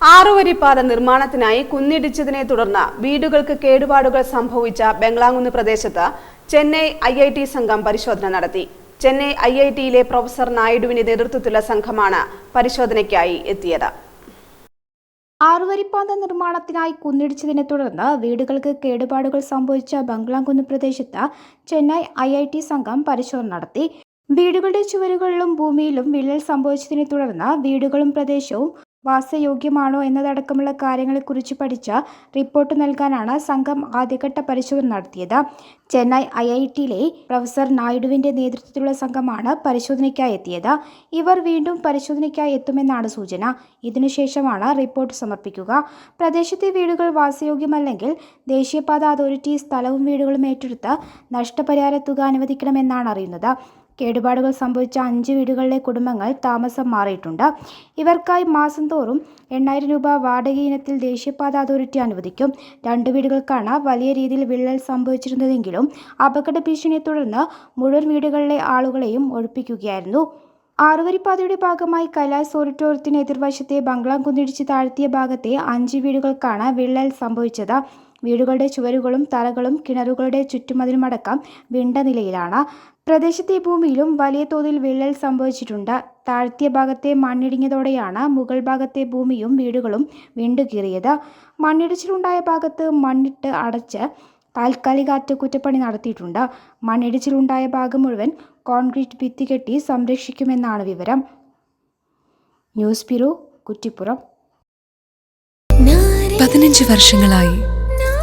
ആറുവരിപ്പാത നിർമ്മാണത്തിനായി കുന്നിടിച്ചതിനെ തുടർന്ന് വീടുകൾക്ക് കേടുപാടുകൾ സംഭവിച്ച ബംഗ്ലാങ്കുന്ന് പ്രദേശത്ത് ചെന്നൈ ഐ ഐ ടി സംഘം പരിശോധന നടത്തി. ചെന്നൈ ഐ ഐ ടിയിലെ പ്രൊഫസർ നായിഡുവിന്റെ നേതൃത്വത്തിലുള്ള സംഘമാണ് പരിശോധനയ്ക്കായി എത്തിയത്. ആറുവരിപ്പാത നിർമ്മാണത്തിനായി കുന്നിടിച്ചതിനെ തുടർന്ന് വീടുകൾക്ക് കേടുപാടുകൾ സംഭവിച്ച ബംഗ്ലാംകുന്ന് പ്രദേശത്ത് ചെന്നൈ ഐ ഐ ടി സംഘം പരിശോധന നടത്തി. വീടുകളുടെ ചുവരുകളിലും ഭൂമിയിലും വിള്ളൽ സംഭവിച്ചതിനെ തുടർന്ന് വീടുകളും പ്രദേശവും വാസയോഗ്യമാണോ എന്നതടക്കമുള്ള കാര്യങ്ങളെക്കുറിച്ച് പഠിച്ച റിപ്പോർട്ട് നൽകാനാണ് സംഘം ആദ്യഘട്ട പരിശോധന നടത്തിയത്. ചെന്നൈ ഐ ഐ ടിയിലെ പ്രൊഫസർ നായിഡുവിന്റെ നേതൃത്വത്തിലുള്ള സംഘമാണ് പരിശോധനയ്ക്കായി എത്തിയത്. ഇവർ വീണ്ടും പരിശോധനയ്ക്കായി എത്തുമെന്നാണ് സൂചന. ഇതിനുശേഷമാണ് റിപ്പോർട്ട് സമർപ്പിക്കുക. പ്രദേശത്തെ വീടുകൾ വാസയോഗ്യമല്ലെങ്കിൽ ദേശീയപാത അതോറിറ്റി സ്ഥലവും വീടുകളും ഏറ്റെടുത്ത് നഷ്ടപരിഹാര തുക അനുവദിക്കണമെന്നാണ് അറിയുന്നത്. കേടുപാടുകൾ സംഭവിച്ച അഞ്ച് വീടുകളിലെ കുടുംബങ്ങൾ താമസം മാറിയിട്ടുണ്ട്. ഇവർക്കായി മാസം തോറും എണ്ണായിരം രൂപ വാടക ഇനത്തിൽ ദേശീയപാത അതോറിറ്റി അനുവദിക്കും. രണ്ട് വീടുകൾക്കാണ് വലിയ രീതിയിൽ വിള്ളൽ സംഭവിച്ചിരുന്നതെങ്കിലും അപകട ഭീഷണിയെ തുടർന്ന് മുഴുവൻ വീടുകളിലെ ആളുകളെയും ഒഴിപ്പിക്കുകയായിരുന്നു. ആറുവരിപ്പാതയുടെ ഭാഗമായി കൈലാസ് ഓഡിറ്റോറിയത്തിന് എതിർവശത്തെ ബംഗ്ലാം കുന്നിടിച്ച് താഴ്ത്തിയ ഭാഗത്തെ അഞ്ച് വീടുകൾക്കാണ് വിള്ളൽ സംഭവിച്ചത്. വീടുകളുടെ ചുവരുകളും തറകളും കിണറുകളുടെ ചുറ്റുമതിലുമടക്കം വിണ്ട നിലയിലാണ്. പ്രദേശത്തെ ഭൂമിയിലും വലിയ തോതിൽ വിള്ളൽ സംഭവിച്ചിട്ടുണ്ട്. താഴ്ത്തിയ ഭാഗത്തെ മണ്ണിടിഞ്ഞതോടെയാണ് മുകൾ ഭാഗത്തെ ഭൂമിയും വീടുകളും വിണ്ടുകീറിയത് മണ്ണിടിച്ചിലുണ്ടായ ഭാഗത്ത് മണ്ണിട്ട് അടച്ച് താൽക്കാലിക അറ്റകുറ്റപ്പണി നടത്തിയിട്ടുണ്ട്. മണ്ണിടിച്ചിലുണ്ടായ ഭാഗം മുഴുവൻ കോൺക്രീറ്റ് ഭിത്തി കെട്ടി സംരക്ഷിക്കുമെന്നാണ് വിവരം. News bureau Kuttippuram. പതിനഞ്ച് വർഷങ്ങളായി